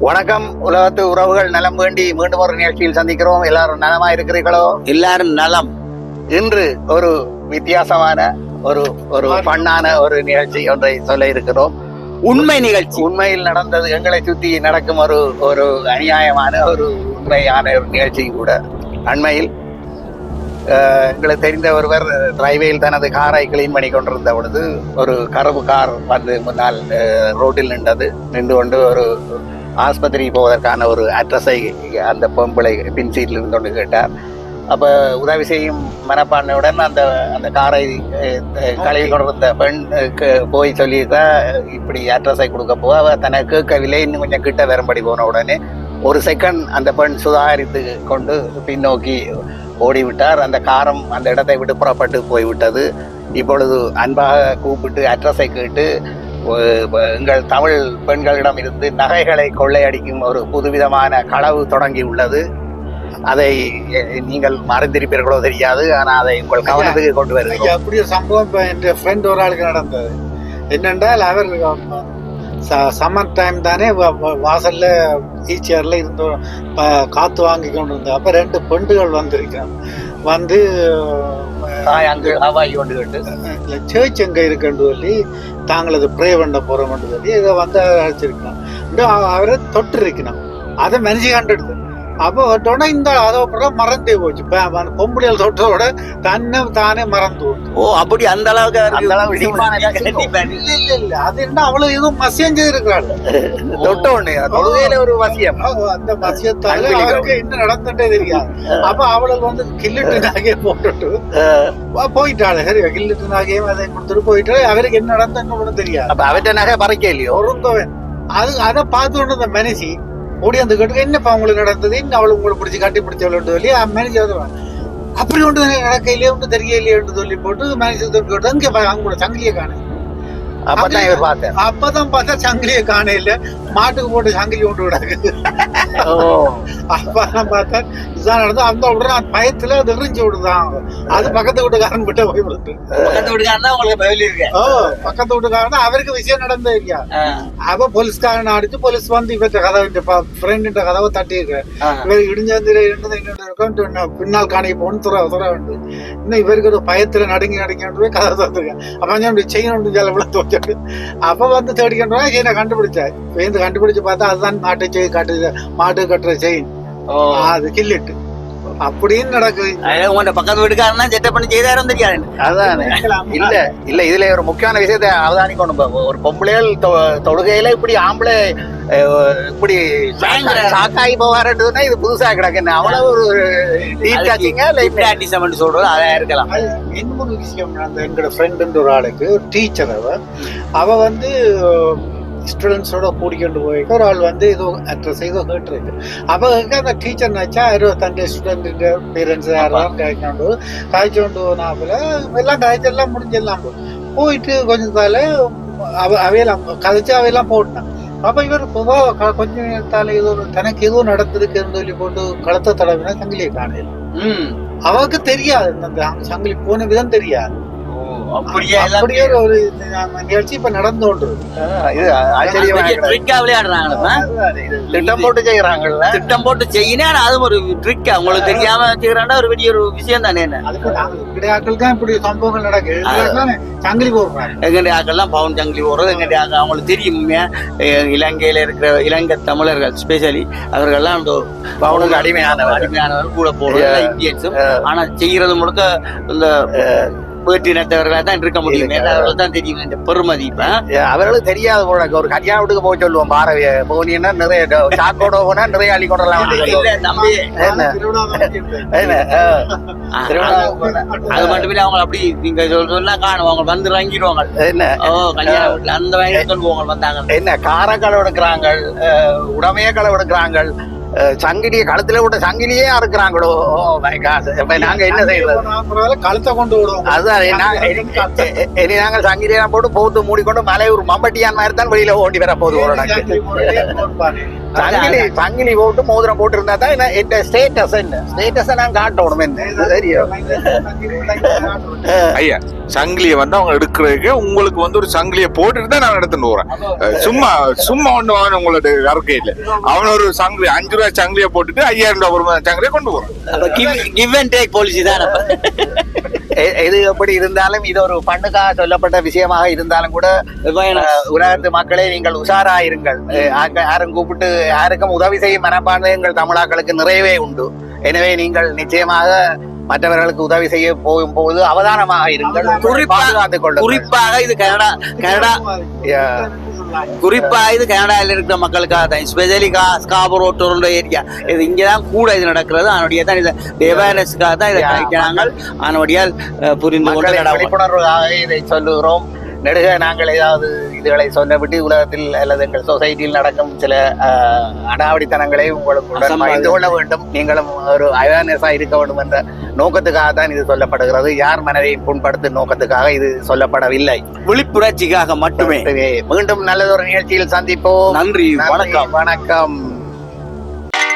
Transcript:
வணக்கம் உலகத்து உறவுகள் நலம் வேண்டி மீண்டும் ஒரு நிகழ்ச்சியில் சந்திக்கிறோம். எல்லாரும் நலமா இருக்கிறீர்களோ? எல்லாரும் நலம். இன்று ஒரு வித்தியாசமான ஒரு ஒரு பண்ணான ஒரு நிகழ்ச்சி ஒன்றை சொல்ல இருக்கிறோம். உண்மை நிகழ்ச்சி. உண்மையில் நடந்தது எங்களை சுற்றி நடக்கும் ஒரு ஒரு அநியாயமான ஒரு உண்மையான ஒரு நிகழ்ச்சி கூட அண்மையில். எங்களுக்கு தெரிந்த ஒருவர் டிரைவேயில் தனது காரை கிளீன் பண்ணி கொண்டிருந்த பொழுது ஒரு கருப்பு கார் வந்து முன்னால் ரோட்டில் நின்றது. நின்று கொண்டு ஒரு ஆஸ்பத்திரிக்கு போவதற்கான ஒரு அட்ரஸை அந்த பொம்பளை பின் சீட்டில் இருந்து கொண்டு கேட்டார். அப்போ உதவி செய்யும் மனப்பான்மையுடன் அந்த அந்த காரை கழுவி கொண்டிருந்த பெண் போய் தான் இப்படி அட்ரஸை கொடுக்க போக அவ தன்னை கேட்கவில்லை. இன்னும் கொஞ்சம் கிட்ட வரும்படி போன உடனே ஒரு செகண்ட் அந்த பெண் சுதாரித்து கொண்டு பின்னோக்கி ஓடிவிட்டார். அந்த காரம் அந்த இடத்தை விட்டு புறப்பட்டு போய்விட்டது. இப்பொழுது அன்பாக கூப்பிட்டு அட்ரஸை கேட்டு எங்கள் தமிழ் பெண்களிடம் இருந்து நகைகளை கொள்ளையடிக்கும் ஒரு புதுவிதமான களவு தொடங்கி உள்ளது. அதை நீங்கள் மறந்திருப்பீர்களோ தெரியாது. ஆனால் அதை உங்கள் கவனத்துக்கு கொண்டு வருகிறோம். அப்படி ஒரு சம்பவம் இப்போ என் ஃப்ரெண்ட் ஒரு ஆளுக்கு நடந்தது. என்னென்றால் அவர் சம்மர் டைம் தானே வாசல்ல ஈச்சியர்ல இருந்து ப- காத்து வாங்கி கொண்டு இருந்தா அப்ப ரெண்டு பெண்டுகள் வந்திருக்காங்க வந்து தாய் ஹவாய் கொண்டு கேட்டு. சேர்ச் எங்க இருக்குன்னு சொல்லி தாங்களது ப்ரே பண்ண போறோம்னு சொல்லி இதை வந்து அழைச்சிருக்கணும் அவரை தொட்டு இருக்கணும் அதை மனுஷி கண்டுடுது. அப்போ தொட்டோட இந்த அதை அப்புறம் மறந்தே போச்சு பொம்பளைகள் தொட்டதோட தன்னை தானே மறந்து ஓ அப்படி அந்த அளவுக்கு அந்த அளவு டீப்பான கண்டிப்பா. இல்ல இல்ல இல்ல அது என்ன அவ்வளவு எதுவும் மசியம் செய்திருக்கிறாள் தொட்ட ஒண்ணு தொழுகையில ஒரு வசியம் அந்த மசியத்தால அவருக்கு என்ன நடந்துட்டே தெரியாது அப்ப அவளுக்கு வந்து கில்லிட்டு நகையை போட்டுட்டு போயிட்டாள் சரி கில்லிட்டு நகையும் அதை கொடுத்துட்டு போயிட்டு அவருக்கு என்ன நடந்ததுன்னு ஒண்ணும் தெரியாது அப்ப அவற்ற நகை பறிக்க இல்லையோ பொருந்தவன் அது அதை பார்த்து கொண்டு அந்த மனுஷி ஓடி கேட்டு என்னப்பா உங்களுக்கு நடந்தது? என்ன அவளை உங்களை பிடிச்சி கட்டி பிடிச்சவள்? சொல்லி மேனேஜர் வந்து அப்படி ஒன்று நடக்கையிலே ஒன்று தெரியலையே சொல்லி போட்டு மேனேஜர் கேட்டு அங்கே அவங்களோட சங்கிலியை காணு. அப்பதான் இவர் பார்த்தேன். அப்பதான் பார்த்தா சங்கிலியை காண இல்ல மாட்டுக்கு போட்டு சங்கிலி கொண்டு விடாது. அப்பதான் பார்த்தா இதுதான் நடந்து அந்த உடனே பயத்துல அது எரிஞ்சு விடுதான். அது பக்கத்து வீட்டுக்காரன் கிட்ட போய் விடுது பக்கத்து வீட்டுக்காரன் உங்களுக்கு பதில் இருக்கு ஓ பக்கத்து வீட்டுக்காரன்? அவருக்கு விஷயம் நடந்தே இல்லையா? அவ போலீஸ்காரன் அடிச்சு போலீஸ் வந்து இவற்ற கதவை ஃப்ரெண்ட் கதவை தட்டி இருக்கு இவர் இடிஞ்சந்திர இருந்தது இன்னொரு இருக்கும் பின்னால் காணிக்கு போகணும் துற துற உண்டு இன்னும் இவருக்கு ஒரு பயத்துல நடுங்கி நடுங்கி கதை தந்துருக்கேன் அப்ப கொஞ்சம் செயின் ஒன்று தோச்சிட்டு அப்ப வந்து தேடிக்கிட்டு செயினை கண்டுபிடிச்சேன் வேந்து கண்டுபிடிச்சு? பார்த்தா அதுதான் மாட்டு செயின் காட்டு மாட்டு கட்டுற செயின். அது கில்லிட்டு அப்படின்னு நடக்குது உங்க பக்கத்து வீட்டுக்காரன் தான் செட்டப் பண்ணி செய்தாரும் தெரியாது அதானே. இல்ல இல்ல இதுல ஒரு முக்கியமான விஷயத்தை அவதானிக்கணும். ஒரு பொம்பளைகள் தொழுகையில இப்படி ஆம்பளை இப்படி பயங்கர. சாக்காகி போவாருன்றதுன்னா இது புதுசா கிடக்கு. என்ன அவ்வளவு ஒரு இல்ல இப்படி டிசமெண்ட் சொல்றது அதா இருக்கலாம். இன்னொரு விஷயம் அந்த எங்களோட ஃப்ரெண்டுன்ற ஒரு ஆளுக்கு ஒரு டீச்சர் அவ. அவ வந்து ஸ்டூடெண்ட்ஸோட கூட்டிக்கொண்டு போயிருக்க ஒரு ஆள் வந்து ஏதோ அட்ரஸ் ஏதோ கேட்டுருக்கு. அப்போ அந்த டீச்சர் நினச்சா யாரோ தன்னுடைய ஸ்டூடெண்ட்டு பேரண்ட்ஸ் யாரெல்லாம் காய்ச்சோண்டு காய்ச்சோண்டு போனாப்புல எல்லாம் காய்ச்சல் முடிஞ்செல்லாம் போ- போயிட்டு கொஞ்சம் தால அவ அவையெல்லாம் கதைச்சு அவையெல்லாம் போட்டான். அப்ப இவர் பொதுவா க- கொஞ்ச நேரத்தால ஏதோ ஒரு தனக்கு ஏதோ நடந்திருக்குன்னு சொல்லி போட்டு களத்தை தடவினா சங்கிலியை காணையில் ம். அவருக்கு தெரியாது. அந்த சங்கிலி போன விதம் தெரியாது. அப்படியே? அப்படியே ஒரு நிகழ்ச்சி இப்ப நடந்து கொண்டு இருக்கு. ஆஹ், இது ஆச்சரியமா கிடக்கு. ட்ரிக்கா விளையாடுறாங்களா திட்டம் போட்டு செய்யறாங்கல்ல. திட்டம் போட்டு செய்யினா அது ஒரு ட்ரிக்கா உங்களுக்கு தெரியாம செய்யறாண்டா ஒரு பெரிய ஒரு விஷயம் தானே கிடையாக்கள் இப்படி சம்பவங்கள் நடக்குது. சங்கிலி போடுறாங்க. எங்களுடைய ஆக்கள்லாம் பவுன் போடுறது ஆக்கள் அவங்களுக்கு தெரியும். இலங்கையில இருக்கிற இலங்கை தமிழர்கள் ஸ்பெஷலி அவர்கள்லாம் அந்த பவுனுக்கு அடிமையானவர் அடிமையானவர் கூட போடுறது இந்தியன்ஸும். ஆனா செய்யறது முழுக்க இந்த வேற்றினத்தவர்களா தான் இருக்க முடியும். ஏன்னா அவர்களுக்கு தான் தெரியும். இந்த பெருமதி இப்ப. அவர்களுக்கு தெரியாத போல. ஒரு கல்யாண வீட்டுக்கு போக சொல்லுவோம். பாரதிய போனீங்கன்னா நிறைய சாக்கோட போனா நிறைய அள்ளி போனா. அது மட்டும் இல்ல அவங்க அப்படி நீங்க சொல்ல காணும். அவங்க வந்து இறங்கிடுவாங்க. என்ன? ஓ கல்யாண வீட்டுல அந்த வயசுல சொல்லுவாங்க வந்தாங்க என்ன? கார களவு எடுக்கிறாங்க. உடமையே களவு எடுக்கிறாங்க. சங்கிலியை கழுத்துல விட்ட சங்கிலியே அறுக்கிறாங்களோ. இப்ப நாங்க என்ன செய்யறது? கழுத்தை கொண்டு விடுவோம். அதுதான் நாங்க- இனி- நாங்கள் சங்கிலியெல்லாம் போட்டு போட்டு மூடிக்கொண்டு மலை ஒரு மம்பட்டியான் மாதிரி தான் வெளியில ஓடி வர போகுது ஒரு சங்கிலி. சங்கிலி போட்டு மோதிரம் போட்டு இருந்தா தான் என்ன என் ஸ்டேட்டஸ் என்ன? ஸ்டேட்டஸை நான் காட்டணும் என்ன? தெரியும் ஐயா சங்கிலியை வந்து அவங்க எடுக்கிறதுக்கு உங்களுக்கு வந்து ஒரு சங்கிலியை போட்டுட்டு தான் நான் எடுத்துட்டு போறேன் சும்மா சும்மா ஒண்ணு அவன் உங்களோட அறிக்கை இல்லை அவன் ஒரு சங்கிலி அஞ்சு ரூபாய் சங்கிலியை போட்டுட்டு ஐயாயிரம் ரூபாய் ஒரு சங்கிலியை கொண்டு அப்ப கிவ் அண்ட் டேக் பாலிசி தான் எது எப்படி இருந்தாலும் இது ஒரு பண்ணுக்காக சொல்லப்பட்ட விஷயமாக இருந்தாலும் கூட உலகத்து மக்களே நீங்கள் உஷாரா இருங்கள் யாரும் கூப்பிட்டு யாருக்கும் உதவி செய்யும் மனப்பான்மை எங்கள் தமிழாக்களுக்கு நிறையவே உண்டு. எனவே நீங்கள் நிச்சயமாக மற்றவர்களுக்கு உதவி செய்ய போகும்போது அவதானமாக இருங்கள். பாதுகாத்துக் கொள்ளுங்கள். குறிப்பாக இது கனடா கனடா Yeah. குறிப்பா இது கனடாவில் இருக்கிற மக்களுக்காக தான். ஸ்பெஷலி ஸ்காபரோ டொரண்டோ ஏரியா இது இங்கதான் கூட இது நடக்கிறது. அதனுடைய தான் இது அவேர்னஸ்க்காக தான் இதை அதனுடையால் அஹ், புரிந்து கொண்டு. விழிப்புணர்வுக்காக இதை சொல்லுகிறோம். நெடுக நாங்கள் ஏதாவது இதுகளை சொன்னபடி உலகத்தில் அல்லது எங்கள் சொசைட்டியில் நடக்கும் சில அடாவடித்தனங்களை உங்களுக்கு உடன். பகிர்ந்து கொள்ள வேண்டும். நீங்களும் ஒரு அவேர்னஸா இருக்க வேண்டும் என்ற நோக்கத்துக்காக தான் இது சொல்லப்படுகிறது. யார் மனதையும் புண்படுத்தும் நோக்கத்துக்காக இது சொல்லப்படவில்லை. விழிப்புணர்ச்சிக்காக மட்டுமே. மீண்டும் நல்லதொரு நிகழ்ச்சியில் சந்திப்போம். நன்றி, வணக்கம். வணக்கம்.